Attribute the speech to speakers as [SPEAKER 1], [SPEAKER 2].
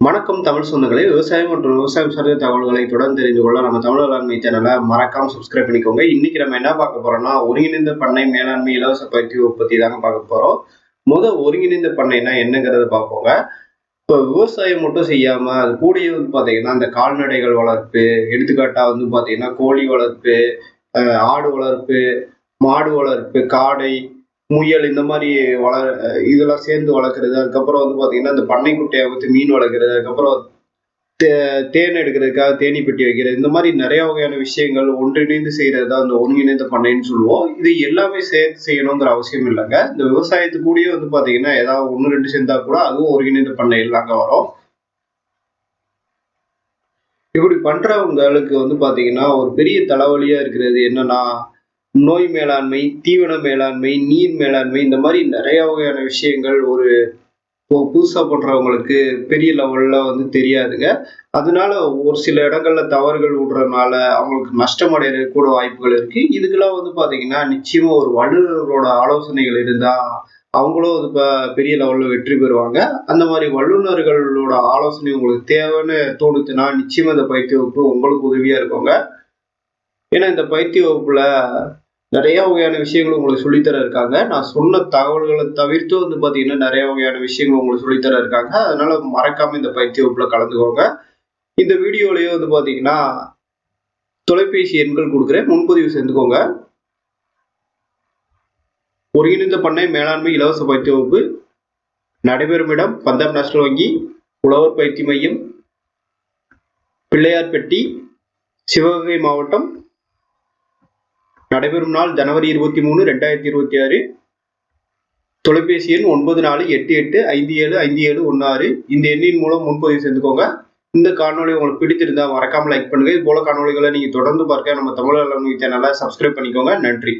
[SPEAKER 1] வணக்கம் தமிழ் சொந்தங்களே விவசாயம் மற்றும் விவசாயம் சார்ந்த தகவல்களை தொடர்ந்து தெரிந்து கொள்ள நம்ம தமிழ் வேளாண்மை சேனலை மறக்காம சப்ஸ்கிரைப் பண்ணிக்கோங்க. இன்னைக்கு நம்ம என்ன பார்க்க போறோம்னா ஒருங்கிணைந்த பண்ணை மேலாண்மை இலவச பயிற்சி உற்பத்தி தாங்க பார்க்க போறோம். முத ஒருங்கிணைந்த பண்ணைனா என்னங்கிறத பார்ப்போங்க. இப்போ விவசாயம் மட்டும் செய்யாம அது கூடயே வந்து பார்த்தீங்கன்னா இந்த கால்நடைகள் வளர்ப்பு எடுத்துக்காட்டா வந்து பார்த்தீங்கன்னா கோழி வளர்ப்பு ஆடு வளர்ப்பு மாடு வளர்ப்பு காடை முயல் இந்த மாதிரி வள இதெல்லாம் சேர்ந்து வளர்க்குறது. அதுக்கப்புறம் வந்து பார்த்தீங்கன்னா இந்த பண்ணை குட்டையை வச்சு மீன் வளர்க்குறது. அதுக்கப்புறம் தே- தேன் எடுக்கிறதுக்காக தேனி பெட்டி வைக்கிறது. இந்த மாதிரி நிறைய வகையான விஷயங்கள் ஒன்றிணைந்து செய்கிறது தான் இந்த ஒருங்கிணைந்த பண்ணைன்னு சொல்லுவோம். இது எல்லாமே சேர்த்து செய்யணுங்கிற அவசியம் இல்லைங்க. இந்த விவசாயத்துக்கூடயே வந்து பார்த்தீங்கன்னா ஏதாவது ஒன்று ரெண்டு சேர்ந்தா கூட அதுவும் ஒருங்கிணைந்த பண்ணை இல்லாங்க வரும். இப்படி பண்ணுறவங்களுக்கு வந்து பார்த்தீங்கன்னா ஒரு பெரிய தலைவலியா இருக்கிறது என்னன்னா நோய் மேலாண்மை தீவன மேலாண்மை நீர் மேலாண்மை இந்த மாதிரி நிறைய வகையான விஷயங்கள் ஒரு இப்போ பண்ணுறவங்களுக்கு பெரிய லெவலில் வந்து தெரியாதுங்க. அதனால ஒரு சில இடங்களில் தவறுகள் விடுறதுனால அவங்களுக்கு நஷ்டம் அடைகிறது கூட வாய்ப்புகள் இருக்குது இதுக்கெல்லாம் வந்து பார்த்தீங்கன்னா நிச்சயமாக ஒரு வல்லுநர்களோட ஆலோசனைகள் இருந்தால் அவங்களும் அது இப்போ பெரிய லெவலில் வெற்றி பெறுவாங்க. அந்த மாதிரி வல்லுநர்களோட ஆலோசனை உங்களுக்கு தேவைன்னு தோணுச்சுன்னா நிச்சயமாக இந்த பயிற்சி வகுப்பு உங்களுக்கு உதவியாக இருக்குங்க. ஏன்னா இந்த பயிற்சி வகுப்புல நிறைய வகையான விஷயங்கள் உங்களுக்கு சொல்லித்தர இருக்காங்க. நான் சொன்ன தகவல்களை தவிர்த்து வந்து பாத்தீங்கன்னா நிறைய வகையான விஷயங்கள் உங்களுக்கு சொல்லித்தர இருக்காங்க. அதனால மறக்காம இந்த பயிற்சி வகுப்புல கலந்துக்கோங்க. இந்த வீடியோலயே வந்து பாத்தீங்கன்னா தொலைபேசி எண்கள் கொடுக்குறேன். முன்பதிவு செஞ்சுக்கோங்க ஒருங்கிணைந்த பண்ணை மேலாண்மை இலவச பயிற்சி வகுப்பு நடைபெறும் இடம் பந்தாப் நேஷனல் வங்கி உழவர் பயிற்சி மையம் பிள்ளையார்பட்டி சிவகங்கை மாவட்டம் நடைபெறும் நாள் ஜனவரி இருபத்தி மூணு ரெண்டாயிரத்தி இருபத்தி ஆறு. தொலைபேசி எண் ஒன்பது நாலு எட்டு எட்டு ஐந்து ஏழு ஐந்து ஏழு ஒன்று ஆறு. இந்த எண்ணின் மூலம் முன்பதிவு செஞ்சுக்கோங்க இந்த காணொளி உங்களுக்கு பிடித்திருந்தா மறக்காம லைக் பண்ணுங்க. இது போல காணொளிகளை நீங்க தொடர்ந்து பார்க்க நம்ம தமிழ் சேனலை சப்ஸ்கிரைப் பண்ணிக்கோங்க. நன்றி.